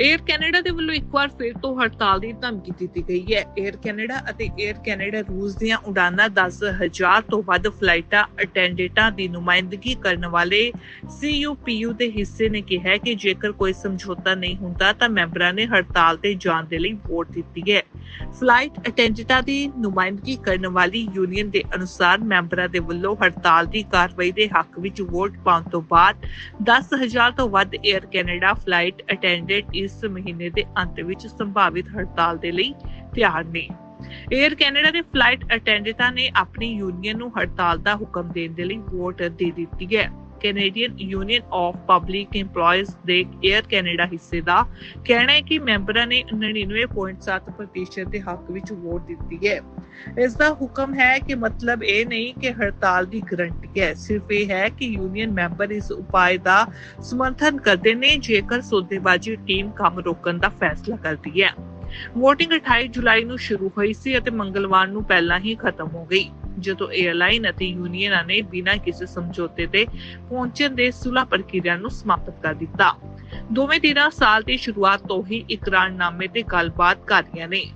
Air Canada ਦੇ ਵੱਲੋਂ ਇੱਕ ਵਾਰ ਫਿਰ ਤੋਂ ਹੜਤਾਲ ਦੀ ਧਮਕੀ ਦਿੱਤੀ ਗਈ ਹੈ। 에ਅਰ ਕੈਨੇਡਾ ਅਤੇ 에ਅਰ ਕੈਨੇਡਾ ਰੂਸ ਦੀਆਂ ਉਡਾਨਾਂ 10000 ਤੋਂ ਵੱਧ ਫਲਾਈਟਾਂ ਅਟੈਂਡੈਂਟਾਂ ਦੀ ਨੁਮਾਇੰਦਗੀ ਕਰਨ ਵਾਲੇ ਸੀਯੂਪੀਯੂ ਦੇ ਹਿੱਸੇ ਨੇ ਕਿਹਾ ਕਿ ਜੇਕਰ ਕੋਈ ਸਮਝੌਤਾ ਨਹੀਂ ਹੁੰਦਾ ਤਾਂ ਮੈਂਬਰਾਂ ਨੇ ਹੜਤਾਲ ਤੇ ਜਾਣ ਦੇ ਲਈ ਵੋਟ ਦਿੱਤੀ ਹੈ। ਫਲਾਈਟ ਅਟੈਂਡੈਂਟਾਂ ਦੀ ਨੁਮਾਇੰਦਗੀ ਕਰਨ ਵਾਲੀ ਯੂਨੀਅਨ ਦੇ ਅਨੁਸਾਰ ਮੈਂਬਰਾਂ ਦੇ ਵੱਲੋਂ ਹੜਤਾਲ ਦੀ ਕਾਰਵਾਈ ਦੇ ਹੱਕ ਵਿੱਚ ਵੋਟ ਪਾਉਣ ਤੋਂ ਬਾਅਦ 10000 ਤੋਂ ਵੱਧ ਏਅਰ ਕੈਨੇਡਾ ਫਲਾਈਟ ਅਟੈਂਡੈਂਟ ਇਸ ਇਸ ਮਹੀਨੇ ਦੇ ਅੰਤ ਵਿੱਚ ਸੰਭਾਵਿਤ ਹੜਤਾਲ ਦੇ ਲਈ ਤਿਆਰ ਨੇ। 에ਅਰ ਕੈਨੇਡਾ ਦੇ ਫਲਾਈਟ ਅਟੈਂਡੈਂਟਾਂ ਨੇ ਆਪਣੀ ਯੂਨੀਅਨ ਨੂੰ ਹੜਤਾਲ ਦਾ ਹੁਕਮ ਦੇਣ ਦੇ ਲਈ ਵੋਟ ਦੇ ਦਿੱਤੀ ਹੈ। Canadian union of public EMPLOYEES ਦੇ 에ਅਰ ਕੈਨੇਡਾ ਹਿੱਸੇ ਦਾ ਕਹਿਣਾ ਹੈ ਕਿ ਮੈਂਬਰਾਂ ਨੇ 99.7% ਦੇ ਹੱਕ ਵਿੱਚ ਵੋਟ ਦਿੱਤੀ ਹੈ। ਇਸ ਦਾ ਹੁਕਮ ਹੈ ਕਿ ਮਤਲਬ ਇਹ ਨਹੀਂ ਕਿ ਹੜਤਾਲ ਦੀ ਗਰੰਟੀ ਹੈ, ਸਿਰਫ ਇਹ ਹੈ ਕਿ ਯੂਨੀਅਨ ਮੈਂਬਰ ਇਸ ਉਪਾਅ ਦਾ ਸਮਰਥਨ ਕਰਦੇ ਨੇ, ਜੇਕਰ ਸੌਦੇਬਾਜ਼ੀ ਟੀਮ ਕੰਮ ਰੋਕਣ ਦਾ ਫੈਸਲਾ ਕਰਦੀ ਹੈ। VOTING 28 ਜੁਲਾਈ ਨੂੰ ਸ਼ੁਰੂ ਹੋਈ ਸੀ ਅਤੇ ਮੰਗਲਵਾਰ ਨੂੰ ਪਹਿਲਾਂ ਹੀ ਖਤਮ ਹੋ ਗਈ। ਜਦੋਂ 에ਅਰਲਾਈਨ ਅਤੇ ਯੂਨੀਅਨਾਂ ਨੇ ਬਿਨਾਂ ਕਿਸੇ ਸਮਝੌਤੇ ਤੇ ਪਹੁੰਚਣ ਦੇ ਸੁਲਹ ਪ੍ਰਕਿਰਿਆ ਨੂੰ ਸਮਾਪਤ ਕਰ ਦਿੱਤਾ। ਦੋਵੇਂ ਧਿਰਾਂ ਸਾਲ ਦੀ ਸ਼ੁਰੂਆਤ ਤੋਂ ਹੀ ਇਕਰਾਰਨਾਮੇ ਤੇ ਗੱਲਬਾਤ ਕਰ ਰਹੀਆਂ ਨੇ।